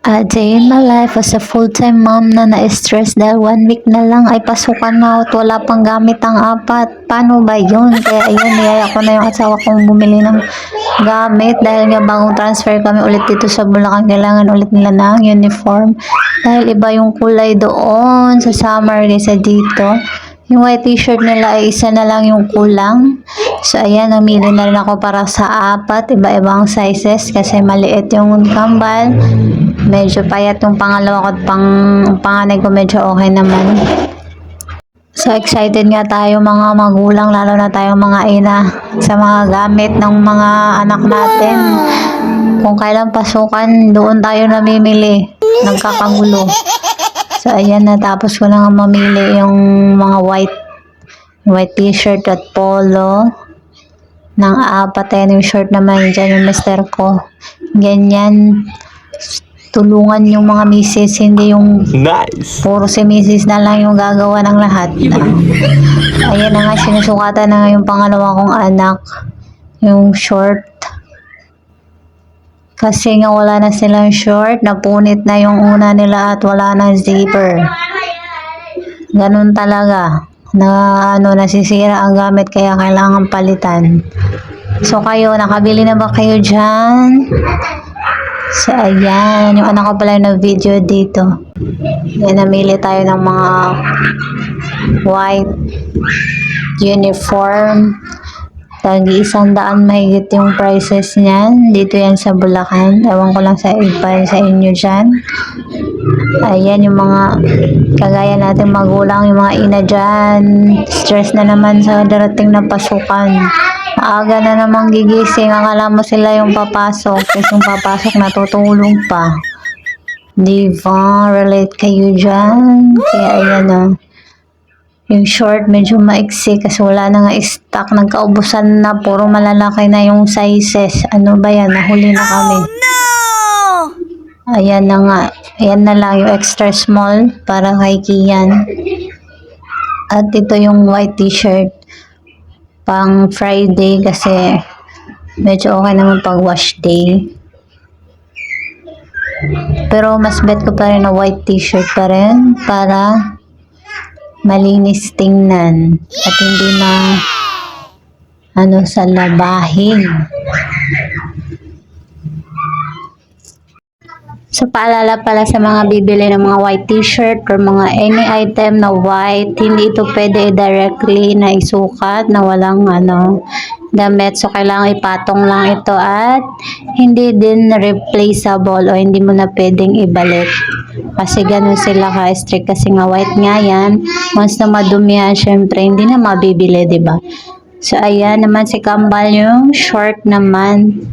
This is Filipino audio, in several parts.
A day in my life as a full-time mom na na-stress dahil one week na lang ay pasukan na at wala pang gamit ang apat. Paano ba yun? Kaya ayun, niyaya ko na yung asawa kong bumili ng gamit dahil nga bagong transfer kami ulit dito sa Bulacan. Kailangan ulit nila ng uniform dahil iba yung kulay doon sa summer kaysa dito. Yung white t-shirt nila ay isa na lang yung kulang. So, ayan, namili na rin ako para sa apat, iba-ibang sizes kasi maliit yung kambal. Medyo payat yung pangalawa ko at pang, panganay ko medyo okay naman. So, excited nga tayo mga magulang, lalo na tayo mga ina sa mga gamit ng mga anak natin. Kung kailan pasukan, doon tayo namimili. Nagkakagulo. So, ayan, natapos ko na nga mamili yung mga white white t-shirt at polo ng apat. Ayan yung short naman dyan yung mister ko. Ganyan. Tulungan yung mga misis, hindi yung Nice. puro si misis na lang yung gagawa ng lahat. Ayan na nga, sinusukatan na nga yung pangalawa kong anak. Yung short. Kasi nga wala na silang short, napunit na yung una nila at wala na zipper. Ganun talaga. Na ano, nasisira ang gamit kaya kailangan palitan. So kayo, nakabili na ba kayo dyan? So ayan, yung anak ko pala yung nag-video dito. Yan, namili tayo ng mga white uniform. Tagi isang daan mahigit yung prices niyan. Dito yan sa Bulacan. Ewan ko lang sa iba sa inyo dyan. Ayan yung mga kagaya natin magulang, yung mga ina dyan. Stress na naman sa darating na pasukan. Maaga na namang gigising. Akala mo sila yung papasok. Kasi yung papasok natutulog pa. Diba? Relate kayo dyan. Kaya ayan o. Yung short, medyo maiksi kasi wala na nga stock. Nagkaubusan na, puro malalaki na yung sizes. Ano ba yan? Nahuli na kami. Ayan na nga. Ayan na lang yung extra small para kay Kian. At ito yung white t-shirt. Pang Friday kasi medyo okay naman pag wash day. Pero mas bet ko pa rin na white t-shirt pa rin para malinis tingnan at hindi na ano sa labahin. So, paalala pala sa mga bibili ng mga white t-shirt or mga any item na white, hindi ito pwede directly na isukat na walang ano, damit. So, kailangan ipatong lang ito at hindi din replaceable o hindi mo na pwedeng ibalik. Kasi ganun sila ka-strict kasi nga white nga yan. Once na madumi yan, syempre hindi na mabibili, ba? So, ayan naman si Kambal yung short naman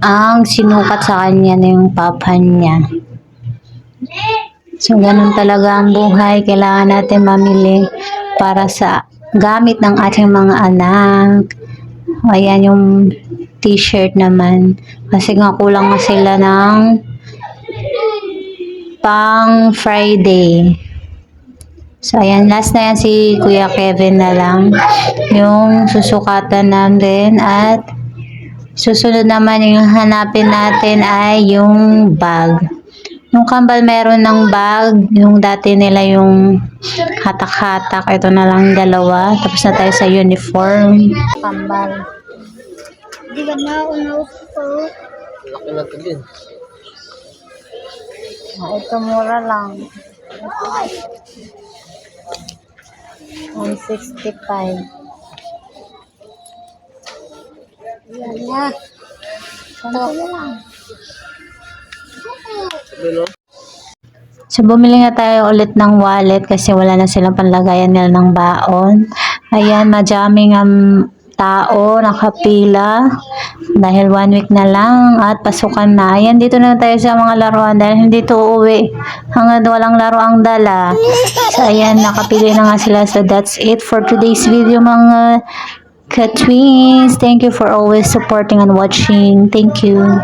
ang sinukat sa kanya na yung papa niya. So, ganun talaga ang buhay. Kailangan natin mamili para sa gamit ng ating mga anak. Ayan yung t-shirt naman. Kasi nga kulang na sila ng pang Friday. So, ayan. Last na yan si Kuya Kevin na lang. Yung susukatan natin at Susunod naman yung hanapin natin ay yung bag. Yung kambal meron ng bag, yung dati nila yung hatak-hatak, ito na lang dalawa. Tapos na tayo sa uniform. Kambal. Di ba naunaw ko? Laki na din. Ah, ito mura lang. 165. Yan na. Ito. no? So, bumili nga tayo ulit ng wallet kasi wala na silang panlagayan nila ng baon. Ayan, madaming um, tao, nakapila. Dahil one week na lang at pasukan na. Ayan, dito na tayo sa mga laruan dahil hindi to uuwi. Hanggang walang laro ang dala. So, ayan, nakapili na nga sila. So, that's it for today's video mga ka-twins. Thank you for always supporting and watching. Thank you.